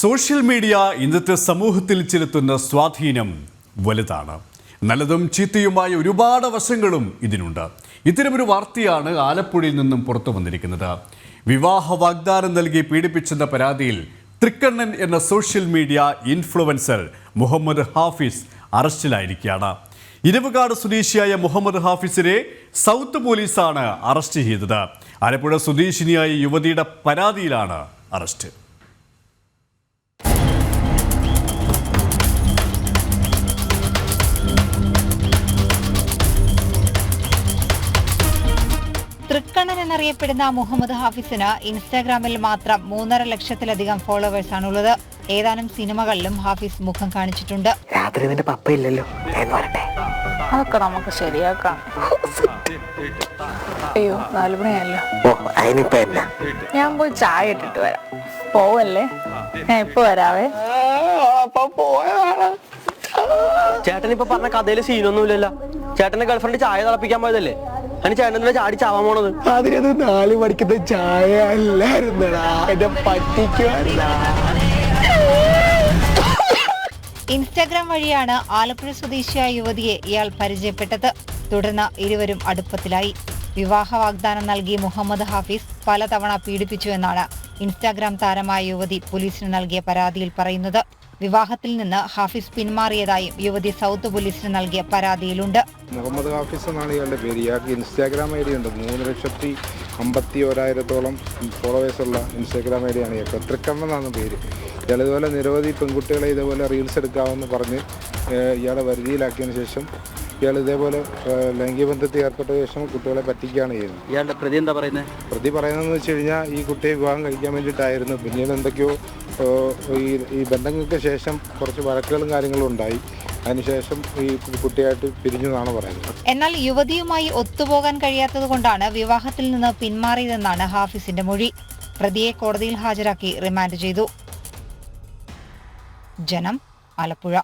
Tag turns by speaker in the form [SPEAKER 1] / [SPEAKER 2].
[SPEAKER 1] Social media ഇന്നത്തെ സമൂഹത്തിൽ ചെലുത്തുന്ന സ്വാധീനം വലുതാണ്. നല്ലതും ചീത്തയുമായ ഒരുപാട് വശങ്ങളും ഇതിനുണ്ട്. ഇത്തരമൊരു വാർത്തയാണ് ആലപ്പുഴയിൽ നിന്നും പുറത്തു വന്നിരിക്കുന്നത്. വിവാഹ വാഗ്ദാനം നൽകി പീഡിപ്പിച്ചെന്ന പരാതിയിൽ തൃക്കണ്ണൻ എന്ന social media influencer Muhammad Hafis അറസ്റ്റിലായിരിക്കുകയാണ്. Iravukad സ്വദേശിയായ മുഹമ്മദ് ഹാഫിസിനെ സൗത്ത് പോലീസാണ് അറസ്റ്റ് ചെയ്തത്. ആലപ്പുഴ സ്വദേശിനിയായ യുവതിയുടെ പരാതിയിലാണ് അറസ്റ്റ്.
[SPEAKER 2] എന്നറിയപ്പെടുന്ന മുഹമ്മദ് ഹാഫിസിന് ഇൻസ്റ്റാഗ്രാമിൽ മാത്രം മൂന്നര ലക്ഷത്തിലധികം ഫോളോവേഴ്സ് ഉള്ളത് ഏതാനും സിനിമകളിലും ഹാഫിസ് മുഖം കാണിച്ചിട്ടുണ്ട്.
[SPEAKER 3] രാത്രി നിന്റെ പപ്പ ഇല്ലല്ലോ എന്ന് പറട്ടെ
[SPEAKER 4] അതൊക്കെ നമുക്ക് ശരിയാക്കാം. അയ്യോ നാലുമണിയല്ലോ
[SPEAKER 3] ഓ അതിനിപ്പോ എന്നാ?
[SPEAKER 4] ഞാൻ പോയി ചായ ഇട്ടിട്ട് വരാം. പോവല്ലേ? ഞാൻ ഇപ്പൊ വരാവേ.
[SPEAKER 5] ചേട്ടൻ ഇപ്പൊ പറഞ്ഞ കഥയിൽ സീനൊന്നുമില്ലല്ലോ ചേട്ടന്റെ ഗേൾഫ്രണ്ട് ചായ തിളപ്പിക്കാൻ പോയതല്ലേ? അതിന് ചേട്ടൻ ചാടി ചാവാൻ പോണത്?
[SPEAKER 3] അതിനത് നാല് മണിക്കത്തെ ചായ അല്ലായിരുന്നടാ. എന്നെ
[SPEAKER 2] ഇൻസ്റ്റാഗ്രാം വഴിയാണ് ആലപ്പുഴ സ്വദേശിയായ യുവതിയെ ഇയാൾ പരിചയപ്പെട്ടത്. തുടർന്ന് ഇരുവരും അടുപ്പത്തിലായി. വിവാഹ വാഗ്ദാനം നൽകി മുഹമ്മദ് ഹാഫിസ് പലതവണ പീഡിപ്പിച്ചുവെന്നാണ് ഇൻസ്റ്റാഗ്രാം താരമായ യുവതി പോലീസിന് നൽകിയ പരാതിയിൽ പറയുന്നത്. വിവാഹത്തിൽ നിന്ന് ഹാഫിസ് പിന്മാറിയതായും യുവതി സൗത്ത് പോലീസിന് നൽകിയ പരാതിയിലുണ്ട്.
[SPEAKER 6] മുഹമ്മദ് ഹാഫിസ് എന്നാണ് ഇയാളുടെ പേര്. ഇയാൾക്ക് ഇൻസ്റ്റാഗ്രാം ഐ ഡി ഉണ്ട്. മൂന്ന് ലക്ഷത്തി അമ്പത്തി ഓരായിരത്തോളം ഫോളോവേഴ്സ് ഉള്ള ഇൻസ്റ്റാഗ്രാം ഐ ഡിയാണ് ഇയാൾക്ക്. എന്നാണ് പേര്. ഇയാൾ ഇതുപോലെ നിരവധി പെൺകുട്ടികളെ ഇതുപോലെ റീൽസ് എടുക്കാമെന്ന് പറഞ്ഞ് ഇയാളെ വരുതിയിലാക്കിയതിന് ശേഷം ഇയാൾ ഇതേപോലെ ലൈംഗികബന്ധത്തിൽ ലൈംഗിക ബന്ധത്തിൽ ഏർപ്പെട്ട ശേഷം കുട്ടികളെ പറ്റിക്കുകയാണ് ചെയ്യുന്നത്.
[SPEAKER 5] ഇയാളുടെ പ്രതി എന്താ പറയുന്നത്
[SPEAKER 6] പ്രതി പറയുന്നതെന്ന് വെച്ച് കഴിഞ്ഞാൽ ഈ കുട്ടിയെ വിവാഹം കഴിക്കാൻ വേണ്ടിയിട്ടായിരുന്നു. പിന്നീട് എന്തൊക്കെയോ ഈ ഈ ബന്ധങ്ങൾക്ക് ശേഷം കുറച്ച് വഴക്കുകളും കാര്യങ്ങളും ഉണ്ടായി. അതിനുശേഷം ഈ കുട്ടിയായിട്ട് പിരിഞ്ഞതാണ് പറയുന്നത്.
[SPEAKER 2] എന്നാൽ യുവതിയുമായി ഒത്തുപോകാൻ കഴിയാത്തത് കൊണ്ടാണ് വിവാഹത്തിൽ നിന്ന് പിന്മാറിയതെന്നാണ് ഹാഫിസിന്റെ മൊഴി. പ്രതിയെ കോടതിയിൽ ഹാജരാക്കി റിമാൻഡ് ചെയ്തു. ജനം ആലപ്പുഴ.